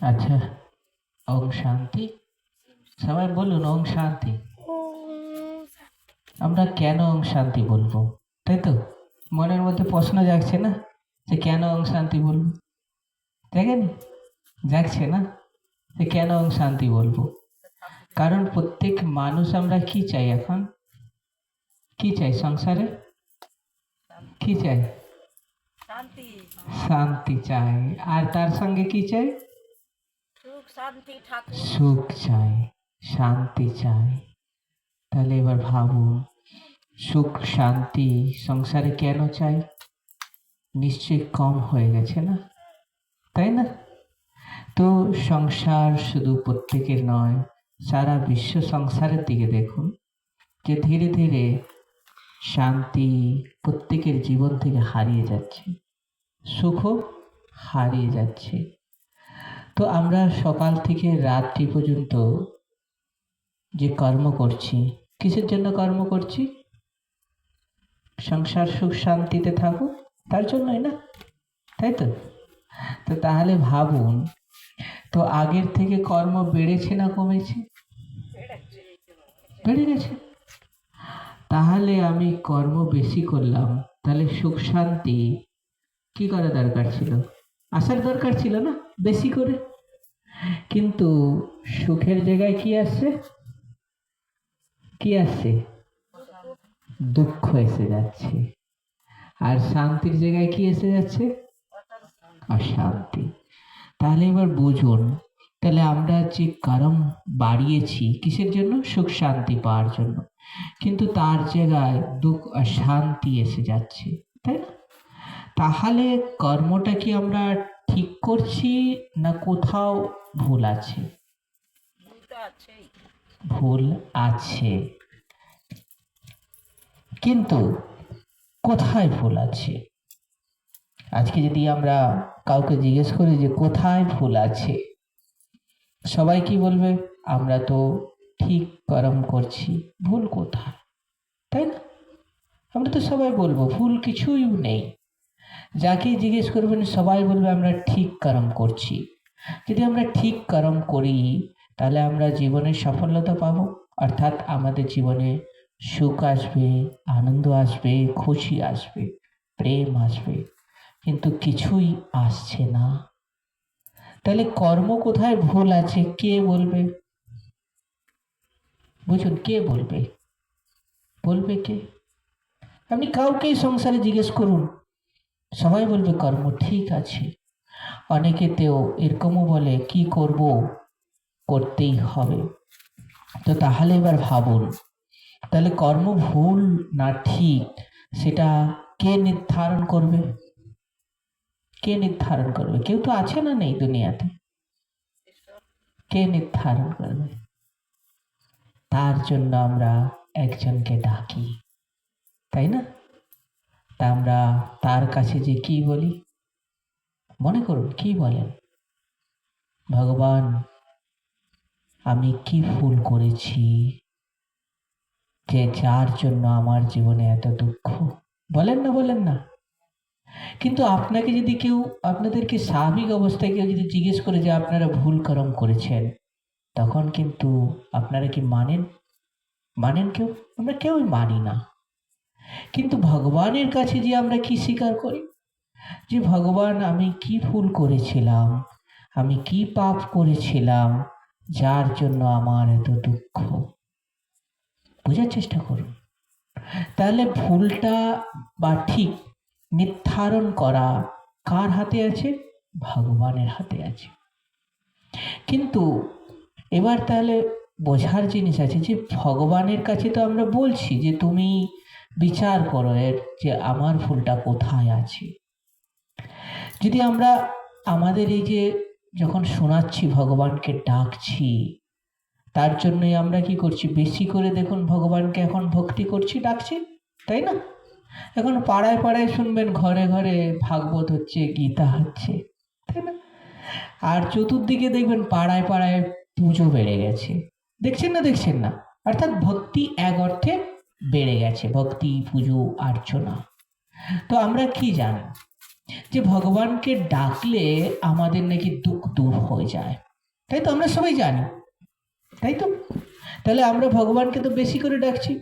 আচ্ছা ওম শান্তি। সবাই বলুন, ওম শান্তি। আমরা কেন ওম শান্তি বলব? তাই তো? মনের মধ্যে প্রশ্ন জাগছে না যে কেন ওম শান্তি বলব? দেখেন? জাগছে না যে কেন ওম শান্তি বলব? কারণ প্রত্যেক মানুষ আমরা কি চাই এখন? কি চাই সংসারে? কি চাই? শান্তি। শান্তি চাই। আর তার সঙ্গে কি চাই? সুখ শান্তি সুখ চাই শান্তি চাই। তাহলে এবার ভাবুন সুখ শান্তি সংসারে কেন চাই? নিশ্চয়ই কম হয়ে গেছে না? তাই না? তো সংসার শুধু প্রত্যেকের নয় সারা বিশ্ব সংসারের দিকে দেখুন যে ধীরে ধীরে শান্তি প্রত্যেকের জীবন থেকে হারিয়ে যাচ্ছে। সুখও হারিয়ে যাচ্ছে। তো আমরা সকাল থেকে রাত্রি পর্যন্ত যে কর্ম করছি কিসের জন্য কর্ম করছি? সংসার সুখ শান্তিতে থাকুক তার জন্যই না? তাই তো? তো তাহলে ভাবুন তো আগের থেকে কর্ম বেড়েছে না কমেছে? বেড়ে গেছে। তাহলে আমি কর্ম বেশি করলাম, তাহলে সুখ শান্তি কি করা দরকার ছিল? আসার দরকার ছিল না, বেশি করে। কিন্তু সুখের জায়গায় কি আসছে? কি আসছে? দুঃখ এসে যাচ্ছে। আর শান্তির জায়গায় কি এসে যাচ্ছে? অশান্তি। তাহলে এবার বুঝুন, তাহলে আমরা যে কারণ বাড়িয়েছি, কিসের জন্য? সুখ শান্তি পাওয়ার জন্য। কিন্তু তার জায়গায় দুঃখ অশান্তি এসে যাচ্ছে, তাই না? তাহলে কর্মটা কি আমরা ঠিক করছি না কোথাও ভুল আছে? ভুল আছে। কিন্তু কোথায় ভুল আছে? আজকে যদি আমরা কাউকে জিজ্ঞেস করি যে কোথায় ভুল আছে, সবাই কি বলবে? আমরা তো ঠিক কর্ম করছি, ভুল কোথায়? তাই না? আমরা তো সবাই বলব, ভুল কিছুই নেই। যাকে জিজ্ঞেস করবেন, সবাই বলবে, আমরা ঠিক কর্ম করছি। যদি আমরা ঠিক কর্ম করি, তাহলে আমরা জীবনে সফলতা পাবো। অর্থাৎ আমাদের জীবনে সুখ আসবে, আনন্দ আসবে, খুশি আসবে, প্রেম আসবে। কিন্তু কিছুই আসছে না। তাহলে কর্ম কোথায়? ভুল আছে, কে বলবে? বুঝুন কে বলবে? বলবে কে? আপনি কাউকেই সংসারে জিজ্ঞেস করুন। সবাই বলবে, কর্ম ঠিক আছে। অনেকেতেও এরকমও বলে, কি করব? করতেই হবে। তো তাহলে এবার ভাবুন, তাহলে কর্ম ভুল না ঠিক, সেটা কে নির্ধারণ করবে? কে নির্ধারণ করবে? কেউ তো আছে না নেই দুনিয়াতে। কে নির্ধারণ করবে? তার জন্য আমরা একজনকে ডাকি, তাই না? তা আমরা তার কাছে যে কি বলি? মনে করুন, কি বলেন? ভগবান, আমি কি ভুল করেছি যে যার জন্য আমার জীবনে এত দুঃখ? বলেন না বলেন না। কিন্তু আপনাকে যদি কেউ, আপনাদেরকে স্বাভাবিক অবস্থায় কেউ যদি জিজ্ঞেস করে যে আপনারা ভুল করম করেছেন তখন কিন্তু আপনারা কি মানেন? মানেন কেউ? আমরা কেউই মানি না। কিন্তু ভগবানের কাছে যে আমরা কি স্বীকার করি? যে ভগবান, আমি কি ভুল করেছিলাম? আমি কি পাপ করেছিলাম? যার জন্য আমার এত দুঃখ। বোঝার চেষ্টা করুন। তাহলে ভুলটা বা ঠিক নির্ধারণ করা কার হাতে আছে? ভগবানের হাতে আছে। কিন্তু এবার তাহলে বোঝার জিনিস আছে যে ভগবানের কাছে তো আমরা বলছি যে তুমি বিচার করো এর যে আমার ভুলটা কোথায় আছে। যদি আমরা আমাদের এই যে যখন শোনাচ্ছি ভগবানকে ডাকছি, তার জন্যই আমরা কি করছি? বেশি করে দেখুন ভগবানকে এখন ভক্তি করছি, ডাকছি, তাই না? এখন পাড়ায় পাড়ায় শুনবেন ঘরে ঘরে ভাগবত হচ্ছে, গীতা হচ্ছে, তাই না? আর চতুর্দিকে দেখবেন পাড়ায় পাড়ায় পুজো বেড়ে গেছে। দেখছেন না দেখছেন না? অর্থাৎ ভক্তি এক অর্থে বেড়ে গেছে, ভক্তি, পুজো, অর্চনা। তো আমরা কি জানি? যে ভগবানকে ডাকলে আমাদের নাকি দুঃখ দূর হয়ে যায়। তাই তো আমরা সবাই জানি। তাই তো? তাহলে আমরা ভগবানকে তো বেশি করে ডাকছি।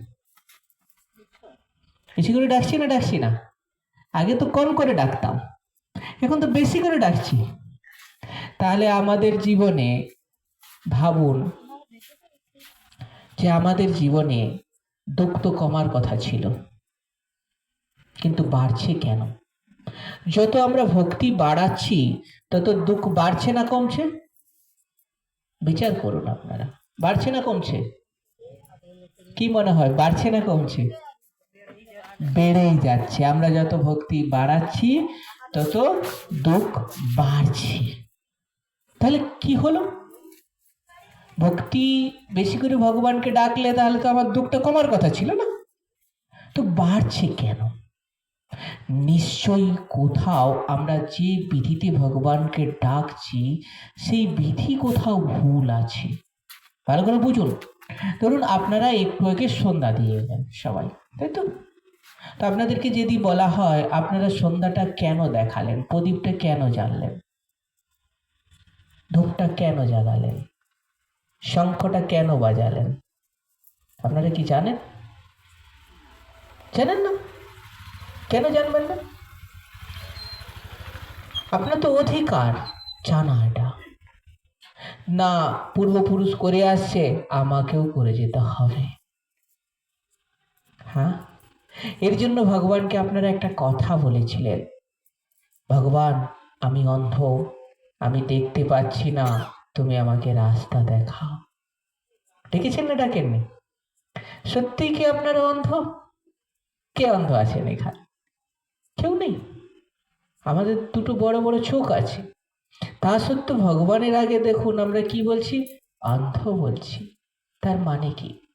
বেশি করে ডাকছি না ডাকছি না? আগে তো কম করে ডাকতাম। এখন তো বেশি করে ডাকছি। তাহলে আমাদের জীবনে ভাবুন যে আমাদের জীবনে দুঃখ তো কমার কথা ছিল, কিন্তু বাড়ছে কেন? যত আমরা ভক্তি বাড়াচ্ছি, তত দুঃখ বাড়ছে না কমছে? বিচার করুন আপনারা, বাড়ছে না কমছে? কি মনে হয়, বাড়ছে না কমছে? বেড়েই যাচ্ছে, আমরা যত ভক্তি বাড়াচ্ছি, তত দুঃখ বাড়ছে। তাহলে কি হলো? ভক্তি বেশি করে ভগবানকে ডাকলে তাহলে তো আমার দুঃখটা কমার কথা ছিল না। তো বাড়ছে কেন? নিশ্চয়ই কোথাও আমরা যে বিধিতে ভগবানকে ডাকছি, সেই বিধি কোথাও ভুল আছে। ভালো করে বুঝুন। ধরুন আপনারা একটু আগে সন্ধ্যা দিয়ে এলেন সবাই, তাই তো? তো আপনাদেরকে যদি বলা হয়, আপনারা সন্ধ্যাটা কেন দেখালেন? প্রদীপটা কেন জ্বাললেন? ধূপটা কেন জ্বালালেন? শঙ্খটা কেন বাজালেন? আপনারা কি জানেন? জানেন না? কেন জানবেন না? আপনার তো অধিকার, জানা এটা। না, পূর্বপুরুষ করে আসছে, আমাকেও করে যেতে হবে। হ্যাঁ? এর জন্য ভগবানকে আপনারা একটা কথা বলেছিলেন। ভগবান, আমি অন্ধ, আমি দেখতে পাচ্ছি না। তুমি আমাকে রাস্তা দেখাও। দেখেছেন না ডাকেননি? সত্যিই কি আপনার অন্ধ? কে অন্ধ আছেন এখানে? কেউ নেই। আমাদের দুটো বড় বড় চোখ আছে। তা সত্ত্বেও ভগবানের আগে দেখুন আমরা কি বলছি? অন্ধ বলছি। তার মানে কি?